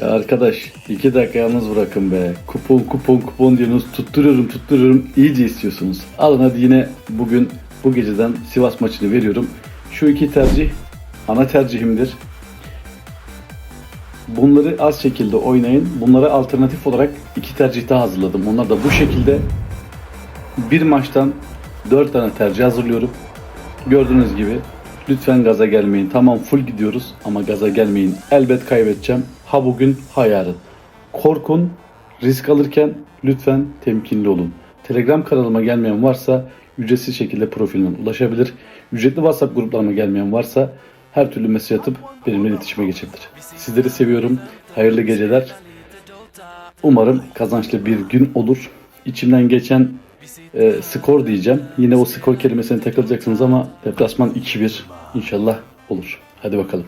Ya arkadaş iki dakika yalnız bırakın be. Kupon kupon kupon diyorsunuz. Tutturuyorum tutturuyorum. İyice istiyorsunuz. Alın hadi yine bugün bu geceden Sivas maçını veriyorum. Şu iki tercih ana tercihimdir. Bunları az şekilde oynayın. Bunlara alternatif olarak iki tercih daha hazırladım. Onlar da bu şekilde. Bir maçtan dört tane tercih hazırlıyorum. Gördüğünüz gibi lütfen gaza gelmeyin. Tamam full gidiyoruz ama gaza gelmeyin. Elbet kaybedeceğim. Ha bugün ha yarın. Korkun, risk alırken lütfen temkinli olun. Telegram kanalıma gelmeyen varsa ücretsiz şekilde profilimden ulaşabilir. Ücretli WhatsApp gruplarıma gelmeyen varsa her türlü mesaj atıp benimle iletişime geçebilir. Sizleri seviyorum. Hayırlı geceler. Umarım kazançlı bir gün olur. İçimden geçen e, skor diyeceğim. Yine o skor kelimesine takılacaksınız ama deplasman 2-1 inşallah olur. Hadi bakalım.